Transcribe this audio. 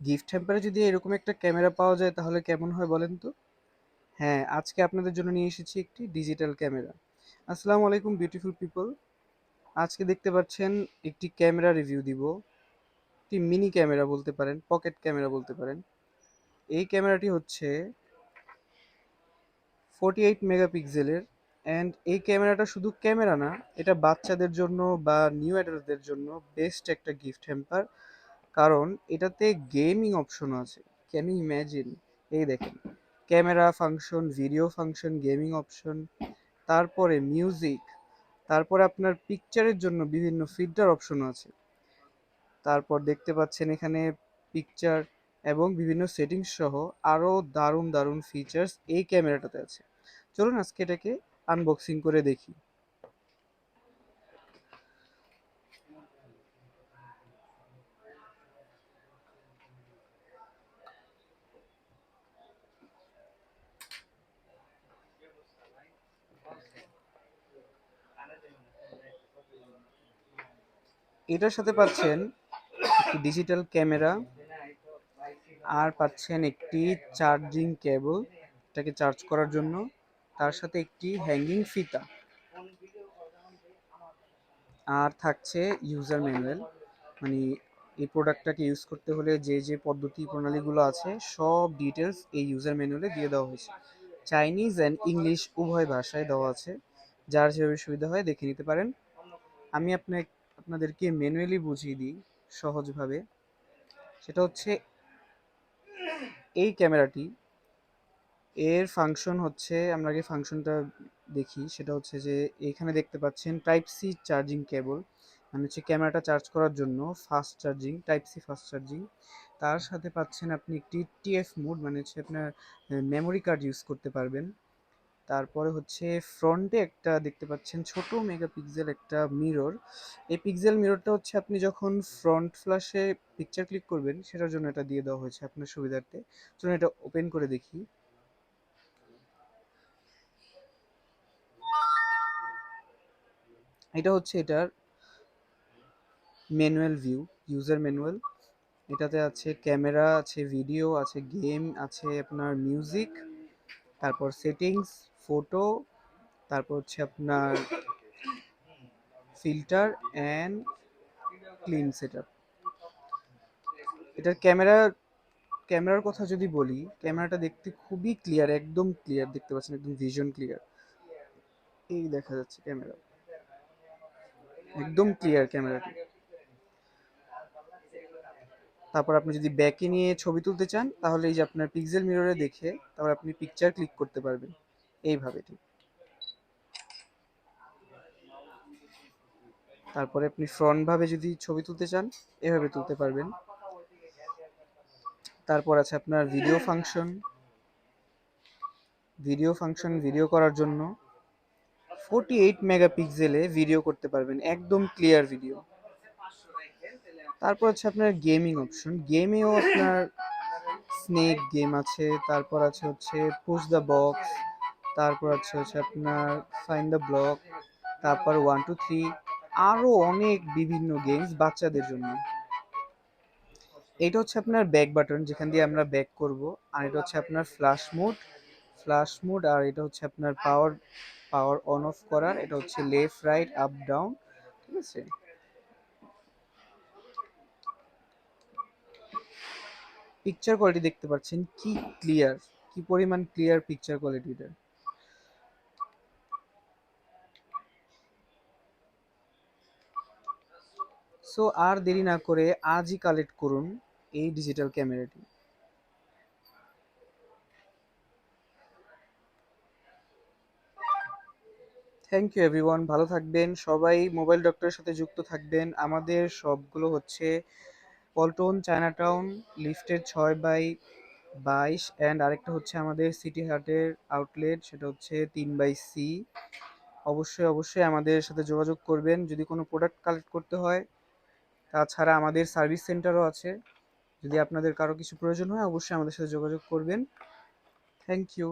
Gift হ্যাম্পারে যদি এরকম একটা ক্যামেরা পাওয়া যায়, তাহলে কেমন হয় বলেন তো? হ্যাঁ আজকে আপনাদের জন্য নিয়ে এসেছি একটি ডিজিটাল ক্যামেরা আসসালামু আলাইকুম বিউটিফুল পিপল আজকে দেখতে পাচ্ছেন একটি ক্যামেরা রিভিউ দিব। একটি মিনি ক্যামেরা বলতে পারেন পকেট ক্যামেরা বলতে পারেন। এই ক্যামেরাটি হচ্ছে ফোর্টি এইট মেগাপিক্সেলের অ্যান্ড এই ক্যামেরাটা শুধু ক্যামেরা না, এটা বাচ্চাদের জন্য বা নিউ অ্যাডাল্টদের জন্য বেস্ট একটা গিফট হ্যাম্পার কারণ এটাতে গেমিং অপশন আছে। ক্যান ইউ ইম্যাজিন এই দেখেন camera function video function gaming option তারপরে মিউজিক তারপরে আপনার পিকচারের জন্য বিভিন্ন ফিল্টার অপশন আছে। তারপর দেখতে পাচ্ছেন এখানে পিকচার এবং বিভিন্ন সেটিংস সহ আরও দারুণ দারুণ ফিচার্স এই ক্যামেরাটাতে আছে। চলুন আজকে এটাকে আনবক্সিং করে দেখি। এটার সাথে পাচ্ছেন ডিজিটাল ক্যামেরা আর পাচ্ছেন একটি চার্জিং কেবল এটাকে চার্জ করার জন্য। তার সাথে একটি হ্যাঙ্গিং ফিতা আর থাকছে ইউজার ম্যানুয়াল মানে এই প্রোডাক্টটাকে ইউজ করতে হলে যে যে পদ্ধতি প্রণালীগুলো আছে, সব ডিটেলস এই ইউজার ম্যানুয়ালে দিয়ে দেওয়া হয়েছে। চাইনিজ অ্যান্ড ইংলিশ উভয় ভাষায় দেওয়া আছে। যার যেভাবে সুবিধা হয় দেখে নিতে পারেন। আমি আপনার আপনাদেরকে ম্যানুয়ালি বুঝিয়ে দিই সহজভাবে। সেটা হচ্ছে, এই ক্যামেরাটি, এর ফাংশন হচ্ছে, আমরা আগে ফাংশনটা দেখি, সেটা হচ্ছে যে এখানে দেখতে পাচ্ছেন টাইপ সি চার্জিং কেবল মানে হচ্ছে ক্যামেরাটা চার্জ করার জন্য fast charging type C fast charging তার সাথে পাচ্ছেন আপনি একটি টিএফ মোড মানে হচ্ছে আপনার মেমোরি কার্ড ইউজ করতে পারবেন। তারপরে হচ্ছে ফ্রন্টে একটা দেখতে পাচ্ছেন ছোট মেগাপিক্সেল একটা মিরর এই পিক্সেল মিররটা হচ্ছে আপনি যখন ফ্রন্ট ফ্ল্যাশে পিকচার ক্লিক করবেন, সেটার জন্য এটা দিয়ে দেওয়া হয়েছে আপনার সুবিধার্থে। চলুন এটা ওপেন করে দেখি। এটা হচ্ছে এটার ম্যানুয়াল ভিউ ইউজার ম্যানুয়াল এটাতে আছে ক্যামেরা আছে ভিডিও আছে গেম আছে আপনার মিউজিক তারপর সেটিংস ফটো তারপর হচ্ছে আপনার ফিল্টার অ্যান্ড ক্লিন সেট এটার ক্যামেরা ক্যামেরার কথা যদি বলি ক্যামেরাটা দেখতে খুবই ক্লিয়ার একদম ক্লিয়ার দেখতে পাচ্ছেন, একদম ভিশন ক্লিয়ার এই দেখা যাচ্ছে ক্যামেরা একদম ক্লিয়ার ক্যামেরাটি তারপর আপনি যদি ব্যাকে নিয়ে ছবি তুলতে চান, তাহলে এই যে আপনার পিক্সেল মিররে দেখে তারপর আপনি পিকচার ক্লিক করতে পারবেন। এইভাবে ঠিক। তারপরে আপনি ফ্রন্ট ভাবে যদি ছবি তুলতে চান, এভাবে তুলতে পারবেন। তারপর আছে আপনার video function video function video করার জন্য ফোর্টি এইট মেগাপিক্সেলে ভিডিও করতে পারবেন, একদম ক্লিয়ার ভিডিও তারপর আছে আপনার গেমিং অপশন গেমেও আপনার স্নেক গেম আছে, তারপর আছে হচ্ছে পুশ দ্য বক্স তারপর আছে হচ্ছে আপনার ফাইন দ্য ব্লক তারপর ওয়ান টু থ্রি আরও অনেক বিভিন্ন গেমস বাচ্চাদের জন্য। এটা হচ্ছে আপনার ব্যাক বাটন যেখান দিয়ে আমরা ব্যাক করব, আর এটা হচ্ছে আপনার ফ্ল্যাশ মোড ফ্ল্যাশ মোড আর এটা হচ্ছে আপনার পাওয়ার পাওয়ার অন অফ করার, এটা হচ্ছে লেফট রাইট আপ ডাউন ঠিক আছে? পিকচার কোয়ালিটি দেখতে পাচ্ছেন, কি ক্লিয়ার কি পরিমাণ ক্লিয়ার পিকচার কোয়ালিটিটা সো আর দেরি না করে আজই কালেক্ট করুন এই ডিজিটাল ক্যামেরাটি থ্যাংক ইউ এভরিওয়ান ভালো থাকবেন। সবাই মোবাইল ডক্টরের সাথে যুক্ত থাকবেন। আমাদের সবগুলো হচ্ছে পল্টন চায়নাটাউন লিফটের ছয় বাই বাইশ অ্যান্ড আরেকটা হচ্ছে আমাদের সিটি হার্টের আউটলেট সেটা হচ্ছে তিন বাই সি। অবশ্যই অবশ্যই আমাদের সাথে যোগাযোগ করবেন। যদি কোনো প্রোডাক্ট কালেক্ট করতে হয় তাছাড়া আমাদের সার্ভিস সেন্টারও আছে। যদি আপনাদের কারও কিছু প্রয়োজন হয়, অবশ্যই আমাদের সাথে যোগাযোগ করবেন। Thank you.